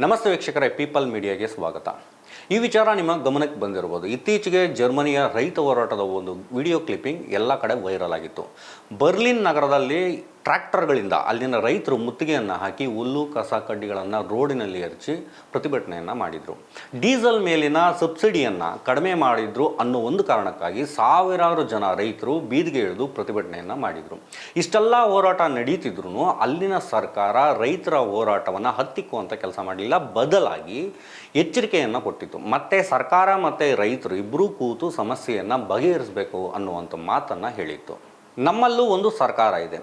ನಮಸ್ತೆ ವೀಕ್ಷಕರೇ, ಪೀಪಲ್ ಮೀಡಿಯಾಗೆ ಸ್ವಾಗತ. ಈ ವಿಚಾರ ನಿಮ್ಮ ಗಮನಕ್ಕೆ ಬಂದಿರಬಹುದು. ಇತ್ತೀಚೆಗೆ ಜರ್ಮನಿಯ ರೈತ ಹೋರಾಟದ ಒಂದು ವಿಡಿಯೋ ಕ್ಲಿಪ್ಪಿಂಗ್ ಎಲ್ಲ ಕಡೆ ವೈರಲ್ ಆಗಿತ್ತು. ಬರ್ಲಿನ್ ನಗರದಲ್ಲಿ ಟ್ರ್ಯಾಕ್ಟರ್ಗಳಿಂದ ಅಲ್ಲಿನ ರೈತರು ಮುತ್ತಿಗೆಯನ್ನು ಹಾಕಿ ಹುಲ್ಲು, ಕಸ, ಕಡ್ಡಿಗಳನ್ನು ರೋಡಿನಲ್ಲಿ ಎರಚಿ ಪ್ರತಿಭಟನೆಯನ್ನು ಮಾಡಿದರು. ಡೀಸೆಲ್ ಮೇಲಿನ ಸಬ್ಸಿಡಿಯನ್ನು ಕಡಿಮೆ ಮಾಡಿದ್ರು ಅನ್ನೋ ಒಂದು ಕಾರಣಕ್ಕಾಗಿ ಸಾವಿರಾರು ಜನ ರೈತರು ಬೀದಿಗೆ ಇಳಿದು ಪ್ರತಿಭಟನೆಯನ್ನು ಮಾಡಿದರು. ಇಷ್ಟೆಲ್ಲ ಹೋರಾಟ ನಡೀತಿದ್ರು ಅಲ್ಲಿನ ಸರ್ಕಾರ ರೈತರ ಹೋರಾಟವನ್ನು ಹತ್ತಿಕ್ಕುವಂಥ ಕೆಲಸ ಮಾಡಲಿಲ್ಲ, ಬದಲಾಗಿ ಎಚ್ಚರಿಕೆಯನ್ನು ಕೊಟ್ಟಿತ್ತು. ಮತ್ತೆ ಸರ್ಕಾರ ಮತ್ತು ರೈತರು ಇಬ್ಬರೂ ಕೂತು ಸಮಸ್ಯೆಯನ್ನು ಬಗೆಹರಿಸಬೇಕು ಅನ್ನುವಂಥ ಮಾತನ್ನು ಹೇಳಿತ್ತು. ನಮ್ಮಲ್ಲೂ ಒಂದು ಸರ್ಕಾರ ಇದೆ.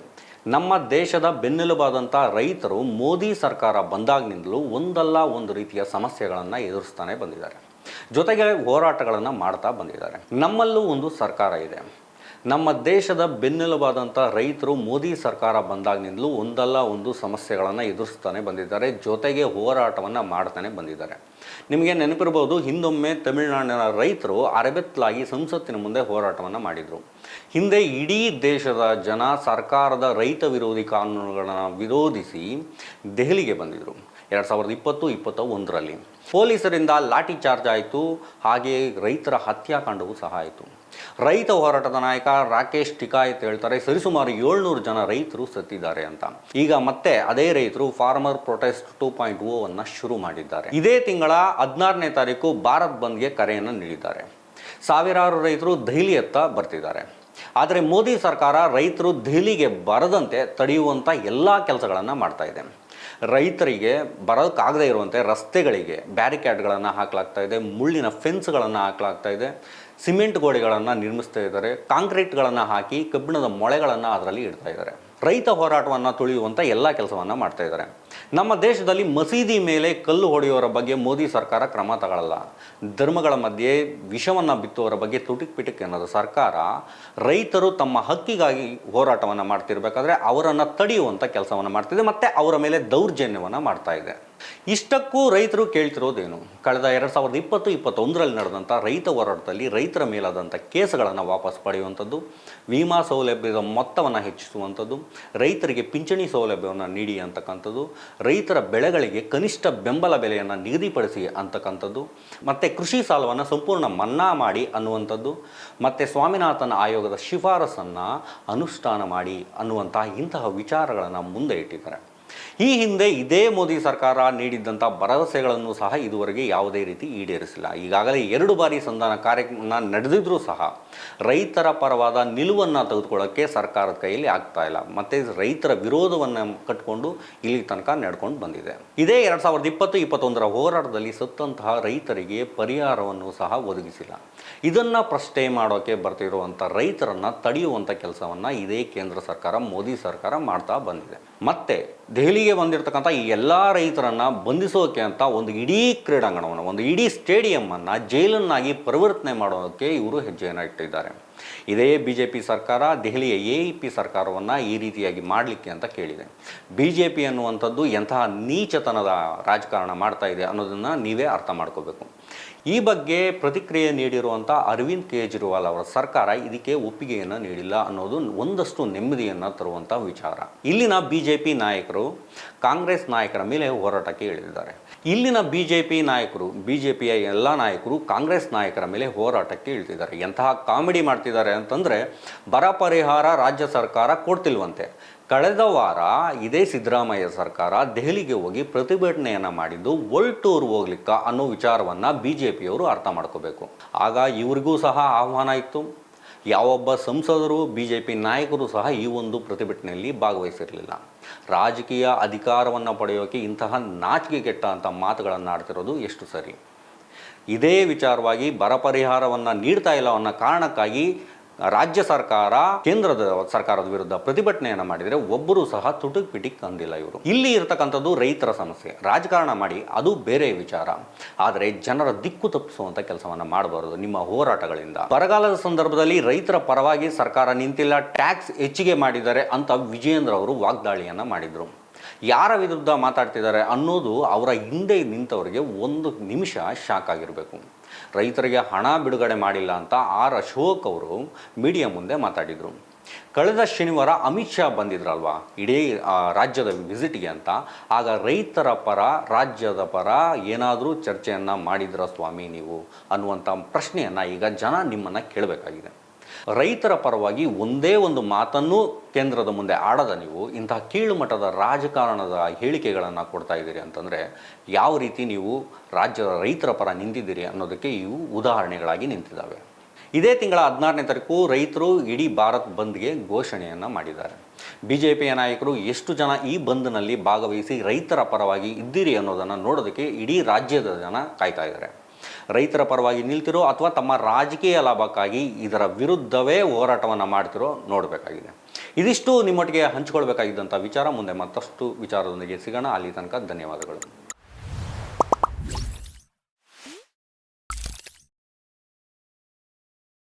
ನಮ್ಮ ದೇಶದ ಬೆನ್ನೆಲುಬಾದಂಥ ರೈತರು ಮೋದಿ ಸರ್ಕಾರ ಬಂದಾಗಿನಿಂದಲೂ ಒಂದಲ್ಲ ಒಂದು ರೀತಿಯ ಸಮಸ್ಯೆಗಳನ್ನು ಎದುರಿಸ್ತಾನೆ ಬಂದಿದ್ದಾರೆ. ಜೊತೆಗೆ ಹೋರಾಟಗಳನ್ನು ಮಾಡ್ತಾ ಬಂದಿದ್ದಾರೆ. ನಮ್ಮಲ್ಲೂ ಒಂದು ಸರ್ಕಾರ ಇದೆ. ನಮ್ಮ ದೇಶದ ಬೆನ್ನೆಲುಬಾದಂಥ ರೈತರು ಮೋದಿ ಸರ್ಕಾರ ಬಂದಾಗಿನಿಂದಲೂ ಒಂದಲ್ಲ ಒಂದು ಸಮಸ್ಯೆಗಳನ್ನು ಎದುರಿಸ್ತಾನೆ ಬಂದಿದ್ದಾರೆ, ಜೊತೆಗೆ ಹೋರಾಟವನ್ನು ಮಾಡ್ತಾನೆ ಬಂದಿದ್ದಾರೆ. ನಿಮಗೆ ನೆನಪಿರ್ಬೋದು, ಹಿಂದೊಮ್ಮೆ ತಮಿಳುನಾಡಿನ ರೈತರು ಅರೆಬೆತ್ತಲಾಗಿ ಸಂಸತ್ತಿನ ಮುಂದೆ ಹೋರಾಟವನ್ನು ಮಾಡಿದರು. ಹಿಂದೆ ಇಡೀ ದೇಶದ ಜನ ಸರ್ಕಾರದ ರೈತ ವಿರೋಧಿ ಕಾನೂನುಗಳನ್ನು ವಿರೋಧಿಸಿ ದೆಹಲಿಗೆ ಬಂದಿದ್ದರು ಎರಡು ಸಾವಿರದ ಇಪ್ಪತ್ತು, ಇಪ್ಪತ್ತ ಒಂದರಲ್ಲಿ. ಪೊಲೀಸರಿಂದ ಲಾಠಿ ಚಾರ್ಜ್ ಆಯಿತು ಹಾಗೆಯೇ ರೈತರ ಹತ್ಯಾಕಾಂಡವೂ ಸಹ ಆಯಿತು. ರೈತ ಹೋರಾಟದ ನಾಯಕ ರಾಕೇಶ್ ಟಿಕಾಯತ್ ಹೇಳ್ತಾರೆ. ಸರಿಸುಮಾರು ಏಳ್ನೂರು ಜನ ರೈತರು ಸತ್ತಿದ್ದಾರೆ ಅಂತ. ಈಗ ಮತ್ತೆ ಅದೇ ರೈತರು farmer protest two point O ಅನ್ನ ಶುರು ಮಾಡಿದ್ದಾರೆ. ಇದೇ ತಿಂಗಳ ಹದಿನಾರನೇ ತಾರೀಕು ಭಾರತ್ ಬಂದ್ಗೆ ಕರೆಯನ್ನು ನೀಡಿದ್ದಾರೆ. ಸಾವಿರಾರು ರೈತರು ದೆಹಲಿಯತ್ತ ಬರ್ತಿದ್ದಾರೆ. ಆದರೆ ಮೋದಿ ಸರ್ಕಾರ ರೈತರು ದೆಹಲಿಗೆ ಬರದಂತೆ ತಡೆಯುವಂಥ ಎಲ್ಲ ಕೆಲಸಗಳನ್ನು ಮಾಡ್ತಾ ಇದೆ. ರೈತರಿಗೆ ಬರೋಕ್ಕಾಗದೇ ಇರುವಂತೆ ರಸ್ತೆಗಳಿಗೆ ಬ್ಯಾರಿಕ್ಯಾಡ್ಗಳನ್ನು ಹಾಕಲಾಗ್ತಾ ಇದೆ, ಮುಳ್ಳಿನ ಫೆನ್ಸ್ಗಳನ್ನು ಹಾಕಲಾಗ್ತಾ ಇದೆ, ಸಿಮೆಂಟ್ ಗೋಡೆಗಳನ್ನು ನಿರ್ಮಿಸ್ತಾ ಇದ್ದಾರೆ, ಕಾಂಕ್ರೀಟ್ಗಳನ್ನು ಹಾಕಿ ಕಬ್ಬಿಣದ ಮೊಳೆಗಳನ್ನು ಅದರಲ್ಲಿ ಇಡ್ತಾ ಇದ್ದಾರೆ. ರೈತ ಹೋರಾಟವನ್ನು ತುಳಿಯುವಂಥ ಎಲ್ಲ ಕೆಲಸವನ್ನು ಮಾಡ್ತಾ ಇದ್ದಾರೆ. ನಮ್ಮ ದೇಶದಲ್ಲಿ ಮಸೀದಿ ಮೇಲೆ ಕಲ್ಲು ಹೊಡೆಯೋರ ಬಗ್ಗೆ ಮೋದಿ ಸರ್ಕಾರ ಕ್ರಮ ತಗೊಳ್ಳಲ್ಲ ಧರ್ಮಗಳ ಮಧ್ಯೆ ವಿಷವನ್ನು ಬಿತ್ತುವರ ಬಗ್ಗೆ ತುಟಿಕ್ ಪಿಟಿಕ್ ಅನ್ನೋದು ಸರ್ಕಾರ. ರೈತರು ತಮ್ಮ ಹಕ್ಕಿಗಾಗಿ ಹೋರಾಟವನ್ನು ಮಾಡ್ತಿರ್ಬೇಕಾದ್ರೆ ಅವರನ್ನು ತಡೆಯುವಂಥ ಕೆಲಸವನ್ನು ಮಾಡ್ತಿದೆ, ಮತ್ತು ಅವರ ಮೇಲೆ ದೌರ್ಜನ್ಯವನ್ನು ಮಾಡ್ತಾ ಇದೆ. ಇಷ್ಟಕ್ಕೂ ರೈತರು ಕೇಳ್ತಿರೋದೇನು? ಕಳೆದ ಎರಡು ಸಾವಿರದ ಇಪ್ಪತ್ತು, ಇಪ್ಪತ್ತೊಂದರಲ್ಲಿ ನಡೆದಂಥ ರೈತ ಹೋರಾಟದಲ್ಲಿ ರೈತರ ಮೇಲಾದಂಥ ಕೇಸುಗಳನ್ನು ವಾಪಸ್ ಪಡೆಯುವಂಥದ್ದು, ವಿಮಾ ಸೌಲಭ್ಯದ ಮೊತ್ತವನ್ನು ಹೆಚ್ಚಿಸುವಂಥದ್ದು, ರೈತರಿಗೆ ಪಿಂಚಣಿ ಸೌಲಭ್ಯವನ್ನು ನೀಡಿ ಅಂತಕ್ಕಂಥದ್ದು, ರೈತರ ಬೆಳೆಗಳಿಗೆ ಕನಿಷ್ಠ ಬೆಂಬಲ ಬೆಲೆಯನ್ನು ನಿಗದಿಪಡಿಸಿ ಅಂತಕ್ಕಂಥದ್ದು, ಮತ್ತು ಕೃಷಿ ಸಾಲವನ್ನು ಸಂಪೂರ್ಣ ಮನ್ನಾ ಮಾಡಿ ಅನ್ನುವಂಥದ್ದು, ಮತ್ತು ಸ್ವಾಮಿನಾಥನ್ ಆಯೋಗದ ಶಿಫಾರಸನ್ನು ಅನುಷ್ಠಾನ ಮಾಡಿ ಅನ್ನುವಂತಹ ಇಂತಹ ವಿಚಾರಗಳನ್ನು ಮುಂದೆ ಇಟ್ಟಿದ್ದಾರೆ. ಈ ಹಿಂದೆ ಇದೇ ಮೋದಿ ಸರ್ಕಾರ ನೀಡಿದ್ದಂಥ ಭರವಸೆಗಳನ್ನು ಸಹ ಇದುವರೆಗೆ ಯಾವುದೇ ರೀತಿ ಈಡೇರಿಸಿಲ್ಲ. ಈಗಾಗಲೇ ಎರಡು ಬಾರಿ ಸಂಧಾನ ಕಾರ್ಯಕ್ರಮ ನಡೆದಿದ್ರೂ ಸಹ ರೈತರ ಪರವಾದ ನಿಲುವನ್ನು ತೆಗೆದುಕೊಳ್ಳೋಕ್ಕೆ ಸರ್ಕಾರದ ಕೈಯಲ್ಲಿ ಆಗ್ತಾ ಇಲ್ಲ. ಮತ್ತು ರೈತರ ವಿರೋಧವನ್ನು ಕಟ್ಟಿಕೊಂಡು ಇಲ್ಲಿ ತನಕ ನಡ್ಕೊಂಡು ಬಂದಿದೆ. ಇದೇ ಎರಡು ಸಾವಿರದ ಇಪ್ಪತ್ತು, ಇಪ್ಪತ್ತೊಂದರ ಹೋರಾಟದಲ್ಲಿ ಸತ್ತಂತಹ ರೈತರಿಗೆ ಪರಿಹಾರವನ್ನು ಸಹ ಒದಗಿಸಿಲ್ಲ. ಇದನ್ನು ಪ್ರಶ್ನೆ ಮಾಡೋಕ್ಕೆ ಬರ್ತಿರುವಂಥ ರೈತರನ್ನು ತಡೆಯುವಂಥ ಕೆಲಸವನ್ನು ಇದೇ ಕೇಂದ್ರ ಸರ್ಕಾರ, ಮೋದಿ ಸರ್ಕಾರ ಮಾಡ್ತಾ ಬಂದಿದೆ. ಮತ್ತೆ ದೆಹಲಿಗೆ ಬಂದಿರತಕ್ಕಂಥ ಈ ಎಲ್ಲ ರೈತರನ್ನು ಬಂಧಿಸೋಕೆ ಅಂತ ಒಂದು ಇಡೀ ಕ್ರೀಡಾಂಗಣವನ್ನು, ಒಂದು ಇಡೀ ಸ್ಟೇಡಿಯಮ್ಮನ್ನು ಜೈಲನ್ನಾಗಿ ಪರಿವರ್ತನೆ ಮಾಡೋದಕ್ಕೆ ಇವರು ಹೆಜ್ಜೆಯನ್ನು ಇಟ್ಟಿದ್ದಾರೆ. ಇದೇ ಬಿ ಜೆ ಪಿ ಸರ್ಕಾರ, ದೆಹಲಿಯ ಎ ಇ ಪಿ ಸರ್ಕಾರವನ್ನು ಈ ರೀತಿಯಾಗಿ ಮಾಡಲಿಕ್ಕೆ ಅಂತ ಕೇಳಿದೆ. ಬಿ ಜೆ ಪಿ ಅನ್ನುವಂಥದ್ದು ಎಂತಹ ನೀಚತನದ ರಾಜಕಾರಣ ಮಾಡ್ತಾ ಇದೆ ಅನ್ನೋದನ್ನು ನೀವೇ ಅರ್ಥ ಮಾಡ್ಕೋಬೇಕು. ಈ ಬಗ್ಗೆ ಪ್ರತಿಕ್ರಿಯೆ ನೀಡಿರುವಂಥ ಅರವಿಂದ್ ಕೇಜ್ರಿವಾಲ್ ಅವರ ಸರ್ಕಾರ ಇದಕ್ಕೆ ಒಪ್ಪಿಗೆಯನ್ನು ನೀಡಿಲ್ಲ ಅನ್ನೋದು ಒಂದಷ್ಟು ನೆಮ್ಮದಿಯನ್ನು ತರುವಂಥ ವಿಚಾರ. ಇಲ್ಲಿನ ಬಿ ಜೆ ಪಿ ನಾಯಕರು ಕಾಂಗ್ರೆಸ್ ನಾಯಕರ ಮೇಲೆ ಹೋರಾಟಕ್ಕೆ ಇಳಿದಿದ್ದಾರೆ. ಇಲ್ಲಿನ ಬಿ ಜೆ ಪಿ ನಾಯಕರು ಬಿ ಜೆ ಪಿಯ ಎಲ್ಲ ನಾಯಕರು ಕಾಂಗ್ರೆಸ್ ನಾಯಕರ ಮೇಲೆ ಹೋರಾಟಕ್ಕೆ ಇಳಿದಿದ್ದಾರೆ. ಎಂತಹ ಕಾಮಿಡಿ ಮಾಡ್ತಿದ್ದಾರೆ ಅಂತಂದರೆ ಬರ ಪರಿಹಾರ ರಾಜ್ಯ ಸರ್ಕಾರ ಕೊಡ್ತಿಲ್ವಂತೆ. ಕಳೆದ ವಾರ ಇದೇ ಸಿದ್ದರಾಮಯ್ಯ ಸರ್ಕಾರ ದೆಹಲಿಗೆ ಹೋಗಿ ಪ್ರತಿಭಟನೆಯನ್ನು ಮಾಡಿದ್ದು ವರ್ಲ್ಡ್ ಟೂರ್ ಹೋಗ್ಲಿಕ್ಕ ಅನ್ನೋ ವಿಚಾರವನ್ನು ಬಿ ಜೆ ಪಿಯವರು ಅರ್ಥ ಮಾಡ್ಕೋಬೇಕು. ಆಗ ಇವ್ರಿಗೂ ಸಹ ಆಹ್ವಾನ ಇತ್ತು. ಯಾವೊಬ್ಬ ಸಂಸದರು ಬಿ ಜೆ ಪಿ ನಾಯಕರು ಸಹ ಈ ಒಂದು ಪ್ರತಿಭಟನೆಯಲ್ಲಿ ಭಾಗವಹಿಸಿರಲಿಲ್ಲ. ರಾಜಕೀಯ ಅಧಿಕಾರವನ್ನು ಪಡೆಯೋಕೆ ಇಂತಹ ನಾಚಿಕೆ ಕೆಟ್ಟ ಅಂತ ಮಾತುಗಳನ್ನು ಆಡ್ತಿರೋದು ಎಷ್ಟು ಸರಿ. ಇದೇ ವಿಚಾರವಾಗಿ ಬರ ಪರಿಹಾರವನ್ನು ನೀಡ್ತಾ ಇಲ್ಲ ಅನ್ನೋ ಕಾರಣಕ್ಕಾಗಿ ರಾಜ್ಯ ಸರ್ಕಾರ, ಕೇಂದ್ರದ ಸರ್ಕಾರದ ವಿರುದ್ಧ ಪ್ರತಿಭಟನೆಯನ್ನು ಮಾಡಿದರೆ ಒಬ್ಬರು ಸಹ ತುಟುಕ್ ಪಿಟಿಕ್ ಅಂದಿಲ್ಲ ಇವರು. ಇಲ್ಲಿ ಇರತಕ್ಕಂಥದ್ದು ರೈತರ ಸಮಸ್ಯೆ. ರಾಜಕಾರಣ ಮಾಡಿ ಅದು ಬೇರೆ ವಿಚಾರ. ಆದರೆ ಜನರ ದಿಕ್ಕು ತಪ್ಪಿಸುವಂಥ ಕೆಲಸವನ್ನು ಮಾಡಬಾರದು ನಿಮ್ಮ ಹೋರಾಟಗಳಿಂದ. ಬರಗಾಲದ ಸಂದರ್ಭದಲ್ಲಿ ರೈತರ ಪರವಾಗಿ ಸರ್ಕಾರ ನಿಂತಿಲ್ಲ, ಟ್ಯಾಕ್ಸ್ ಹೆಚ್ಚಿಗೆ ಮಾಡಿದ್ದಾರೆ ಅಂತ ವಿಜಯೇಂದ್ರ ಅವರು ವಾಗ್ದಾಳಿಯನ್ನು ಮಾಡಿದರು. ಯಾರ ವಿರುದ್ಧ ಮಾತಾಡ್ತಿದ್ದಾರೆ ಅನ್ನೋದು ಅವರ ಹಿಂದೆ ನಿಂತವರಿಗೆ ಒಂದು ನಿಮಿಷ ಶಾಕ್ ಆಗಿರಬೇಕು. ರೈತರಿಗೆ ಹಣ ಬಿಡುಗಡೆ ಮಾಡಿಲ್ಲ ಅಂತ ಆರ್ ಅಶೋಕ್ ಅವರು ಮೀಡಿಯಾ ಮುಂದೆ ಮಾತಾಡಿದರು. ಕಳೆದ ಶನಿವಾರ ಅಮಿತ್ ಶಾ ಬಂದಿದ್ರಲ್ವಾ? ಇಡೀ ರಾಜ್ಯದ ವಿಸಿಟ್ಗೆ ಅಂತ. ಆಗ ರೈತರ ಪರ, ರಾಜ್ಯದ ಪರ ಏನಾದರೂ ಚರ್ಚೆಯನ್ನು ಮಾಡಿದ್ರ ಸ್ವಾಮಿ ನೀವು ಅನ್ನುವಂಥ ಪ್ರಶ್ನೆಯನ್ನು ಈಗ ಜನ ನಿಮ್ಮನ್ನು ಕೇಳಬೇಕಾಗಿದೆ. ರೈತರ ಪರವಾಗಿ ಒಂದೇ ಒಂದು ಮಾತನ್ನು ಕೇಂದ್ರದ ಮುಂದೆ ಆಡದ ನೀವು, ಇಂತಹ ಕೀಳುಮಟ್ಟದ ರಾಜಕಾರಣದ ಹೇಳಿಕೆಗಳನ್ನು ಕೊಡ್ತಾ ಇದ್ದೀರಿ ಅಂತಂದರೆ, ಯಾವ ರೀತಿ ನೀವು ರಾಜ್ಯದ ರೈತರ ಪರ ನಿಂತಿದ್ದೀರಿ ಅನ್ನೋದಕ್ಕೆ ಇವು ಉದಾಹರಣೆಗಳಾಗಿ ನಿಂತಿದ್ದಾವೆ. ಇದೇ ತಿಂಗಳ ಹದಿನಾರನೇ ತಾರೀಕು ರೈತರು ಇಡೀ ಭಾರತ್ ಬಂದ್ಗೆ ಘೋಷಣೆಯನ್ನು ಮಾಡಿದ್ದಾರೆ. ಬಿ ಜೆ ಪಿಯ ನಾಯಕರು ಎಷ್ಟು ಜನ ಈ ಬಂದ್ನಲ್ಲಿ ಭಾಗವಹಿಸಿ ರೈತರ ಪರವಾಗಿ ಇದ್ದೀರಿ ಅನ್ನೋದನ್ನು ನೋಡೋದಕ್ಕೆ ಇಡೀ ರಾಜ್ಯದ ಜನ ಕಾಯ್ತಾ ಇದ್ದಾರೆ. ರೈತರ ಪರವಾಗಿ ನಿಲ್ತಿರೋ ಅಥವಾ ತಮ್ಮ ರಾಜಕೀಯ ಲಾಭಕ್ಕಾಗಿ ಇದರ ವಿರುದ್ಧವೇ ಹೋರಾಟವನ್ನು ಮಾಡ್ತಿರೋ ನೋಡಬೇಕಾಗಿದೆ. ಇದಿಷ್ಟು ನಿಮ್ಮೊಟ್ಟಿಗೆ ಹಂಚಿಕೊಳ್ಬೇಕಾಗಿದ್ದಂಥ ವಿಚಾರ. ಮುಂದೆ ಮತ್ತಷ್ಟು ವಿಚಾರದೊಂದಿಗೆ ಸಿಗೋಣ. ಅಲ್ಲಿ ತನಕ ಧನ್ಯವಾದಗಳು.